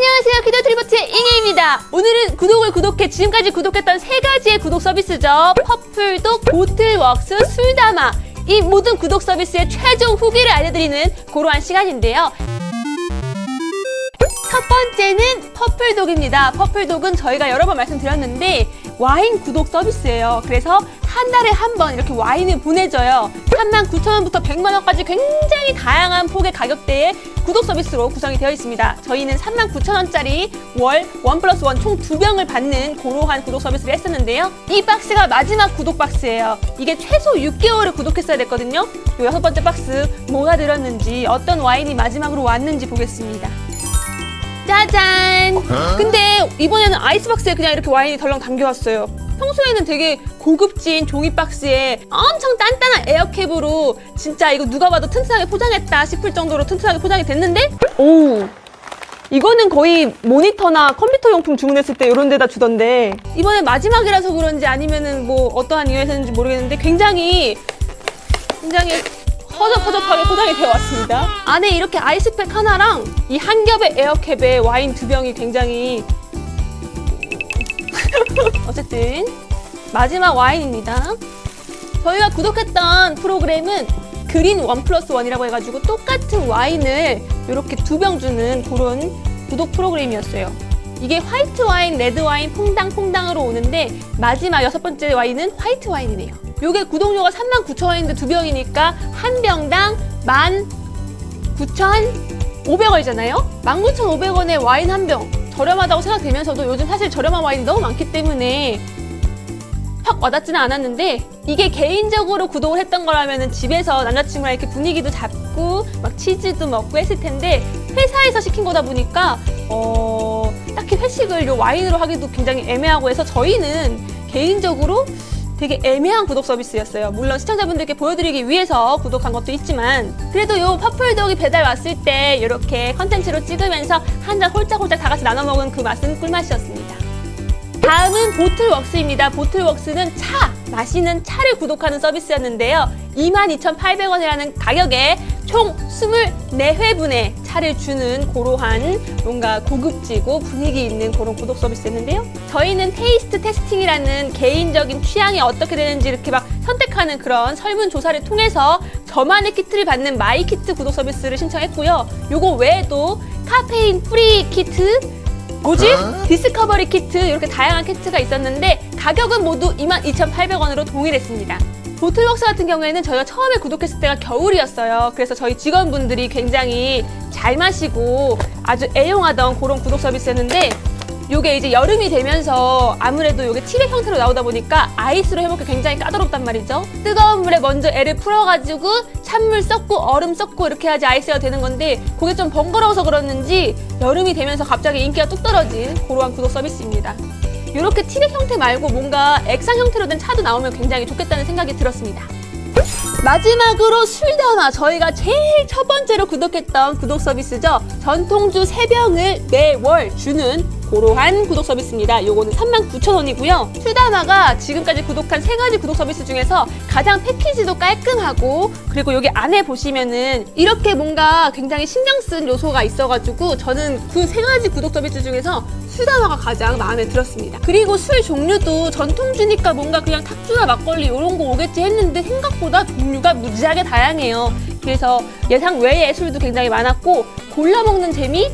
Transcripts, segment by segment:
안녕하세요. 기도 트리버트의 잉이입니다. 오늘은 구독을 구독해 지금까지 구독했던 세 가지의 구독 서비스죠. 퍼플독, 보틀웍스, 술담아. 이 모든 구독 서비스의 최종 후기를 알려드리는 그러한 시간인데요. 첫 번째는 퍼플독입니다. 퍼플독은 저희가 여러 번 말씀드렸는데 와인 구독 서비스예요. 그래서 한 달에 한 번 이렇게 와인을 보내줘요. 39,000원부터 100만원까지 굉장히 다양한 폭의 가격대의 구독 서비스로 구성이 되어 있습니다. 저희는 39,000원짜리 월 원 플러스 원 총 두 병을 받는 고로한 구독 서비스를 했었는데요. 이 박스가 마지막 구독 박스예요. 이게 최소 6개월을 구독했어야 됐거든요. 요 여섯 번째 박스 뭐가 들었는지 어떤 와인이 마지막으로 왔는지 보겠습니다. 짜잔! 근데 이번에는 아이스박스에 그냥 이렇게 와인이 덜렁 담겨왔어요. 평소에는 되게 고급진 종이 박스에 엄청 단단한 에어캡으로 진짜 이거 누가 봐도 튼튼하게 포장했다 싶을 정도로 튼튼하게 포장이 됐는데? 오. 이거는 거의 모니터나 컴퓨터 용품 주문했을 때 이런 데다 주던데. 이번에 마지막이라서 그런지 아니면은 뭐 어떠한 이유에서인지 모르겠는데 굉장히 굉장히 허접허접하게 포장이 되어 왔습니다. 안에 이렇게 아이스팩 하나랑 이 한 겹의 에어캡에 와인 두 병이 굉장히 어쨌든 마지막 와인입니다. 저희가 구독했던 프로그램은 그린 원 플러스 원이라고 해가지고 똑같은 와인을 이렇게 두 병 주는 그런 구독 프로그램이었어요. 이게 화이트 와인, 레드 와인, 퐁당, 퐁당으로 오는데 마지막 여섯 번째 와인은 화이트 와인이네요. 요게 구독료가 39,000원인데 두 병이니까 한 병당 19,500원이잖아요? 19,500원에 와인 한 병. 저렴하다고 생각되면서도 요즘 사실 저렴한 와인이 너무 많기 때문에 확 와닿지는 않았는데 이게 개인적으로 구독을 했던 거라면 집에서 남자친구랑 이렇게 분위기도 잡고 막 치즈도 먹고 했을 텐데 회사에서 시킨 거다 보니까 어 딱히 회식을 요 와인으로 하기도 굉장히 애매하고 해서 저희는 개인적으로 되게 애매한 구독 서비스였어요. 물론 시청자분들께 보여드리기 위해서 구독한 것도 있지만 그래도 요 퍼플독이 배달 왔을 때 이렇게 컨텐츠로 찍으면서 한 잔 홀짝홀짝 다 같이 나눠 먹은 그 맛은 꿀맛이었습니다. 다음은 보틀웍스입니다. 보틀웍스는 차, 마시는 차를 구독하는 서비스였는데요. 22,800원이라는 가격에 총 24회분의 차를 주는 고로한 뭔가 고급지고 분위기 있는 그런 구독 서비스였는데요. 저희는 테이스트 테스팅이라는 개인적인 취향이 어떻게 되는지 이렇게 막 선택하는 그런 설문조사를 통해서 저만의 키트를 받는 마이 키트 구독 서비스를 신청했고요. 요거 외에도 카페인 프리 키트, 뭐지? 디스커버리 키트 이렇게 다양한 키트가 있었는데 가격은 모두 22,800원으로 동일했습니다. 보틀웍스 같은 경우에는 저희가 처음에 구독했을 때가 겨울이었어요. 그래서 저희 직원분들이 굉장히 잘 마시고 아주 애용하던 그런 구독 서비스였는데 요게 이제 여름이 되면서 아무래도 요게 티백 형태로 나오다 보니까 아이스로 해먹기 굉장히 까다롭단 말이죠. 뜨거운 물에 먼저 애를 풀어가지고 찬물 섞고 얼음 섞고 이렇게 해야지 아이스가 되는 건데 그게 좀 번거로워서 그렇는지 여름이 되면서 갑자기 인기가 뚝 떨어진 그러한 구독 서비스입니다. 이렇게 티백 형태 말고 뭔가 액상 형태로 된 차도 나오면 굉장히 좋겠다는 생각이 들었습니다. 마지막으로 술담아 저희가 제일 첫 번째로 구독했던 구독 서비스죠. 전통주 세병을 매월 주는 고로한 구독 서비스입니다. 요거는 39,000원이고요. 술담아가 지금까지 구독한 세 가지 구독 서비스 중에서 가장 패키지도 깔끔하고 그리고 여기 안에 보시면은 이렇게 뭔가 굉장히 신경 쓴 요소가 있어가지고 저는 그 세 가지 구독 서비스 중에서 술담아가 가장 마음에 들었습니다. 그리고 술 종류도 전통주니까 뭔가 그냥 탁주나 막걸리 이런 거 오겠지 했는데 생각보다 종류가 무지하게 다양해요. 그래서 예상 외의 술도 굉장히 많았고 골라 먹는 재미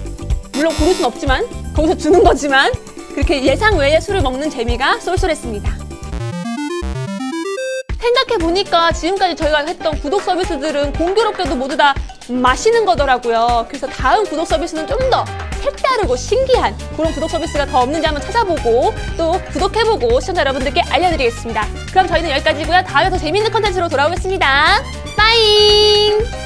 물론 고를 순 없지만 거기서 주는 거지만 그렇게 예상 외의 술을 먹는 재미가 쏠쏠했습니다. 생각해 보니까 지금까지 저희가 했던 구독 서비스들은 공교롭게도 모두 다 마시는 거더라고요. 그래서 다음 구독 서비스는 좀 더 색다르고 신기한 그런 구독 서비스가 더 없는지 한번 찾아보고 또 구독해보고 시청자 여러분들께 알려드리겠습니다. 그럼 저희는 여기까지고요. 다음에 더 재밌는 컨텐츠로 돌아오겠습니다. 빠잉!